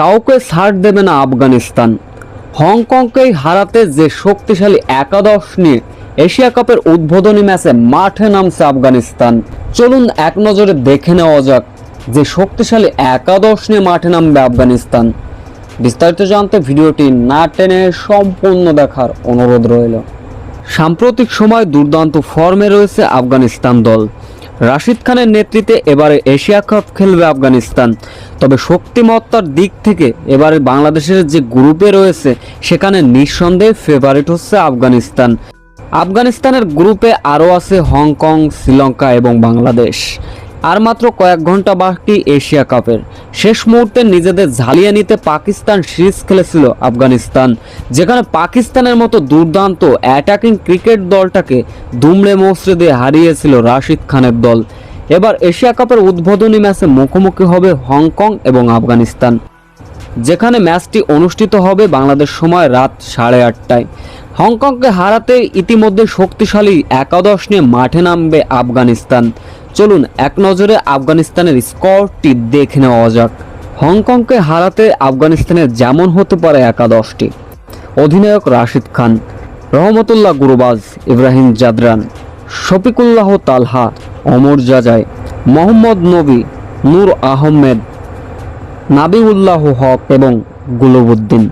কাউকে ছাড় দেবে না আফগানিস্তান। হংকংকেই হারাতে যে শক্তিশালী একাদশ নিয়ে এশিয়া কাপের উদ্বোধনী ম্যাচে মাঠে নামছে আফগানিস্তান। চলুন এক নজরে দেখে নেওয়া যাক যে শক্তিশালী একাদশ নিয়ে মাঠে নামবে আফগানিস্তান। বিস্তারিত জানতে ভিডিওটি না টেনে সম্পূর্ণ দেখার অনুরোধ রইল। সাম্প্রতিক সময় দুর্দান্ত ফর্মে রয়েছে আফগানিস্তান দল। রাশিদ খানের নেতৃত্বে এবারে এশিয়া কাপ খেলবে আফগানিস্তান। তবে শক্তিমত্তার দিক থেকে এবারে বাংলাদেশের যে গ্রুপে রয়েছে, সেখানে নিঃসন্দেহে ফেভারিট হচ্ছে আফগানিস্তান। আফগানিস্তানের গ্রুপে আরও আছে হংকং, শ্রীলঙ্কা এবং বাংলাদেশ। আর মাত্র কয়েক ঘণ্টা বাকি এশিয়া কাপের। শেষ মুহূর্তে নিজেদের ঝালিয়ে নিতে পাকিস্তান সিরিজ খেলেছিল আফগানিস্তান, যেখানে পাকিস্তানের মতো দুর্দান্ত অ্যাটাকিং ক্রিকেট দলটাকে দুমড়ে মোচড়ে দিয়ে হারিয়েছিল রাশিদ খানের দল। এবার এশিয়া কাপের উদ্বোধনী ম্যাচে মুখোমুখি হবে হংকং এবং আফগানিস্তান, যেখানে ম্যাচটি অনুষ্ঠিত হবে বাংলাদেশ সময় রাত সাড়ে আটটায়। হংকংকে হারাতে ইতিমধ্যে শক্তিশালী একাদশ নিয়ে মাঠে নামবে আফগানিস্তান। চলুন এক নজরে আফগানিস্তানের স্কোরটি দেখে নেওয়া যাক। হংকংকে হারাতে আফগানিস্তানের যেমন হতে পারে একাদশটি। অধিনায়ক রাশিদ খান, রহমতুল্লাহ গুরুবাজ, ইব্রাহিম জাদরান, শফিকুল্লাহ তালহা অমর জাজাই, মোহাম্মদ নবী, নূর আহমেদ, নাবিউল্লাহ হক এবং গুলবুদ্দিন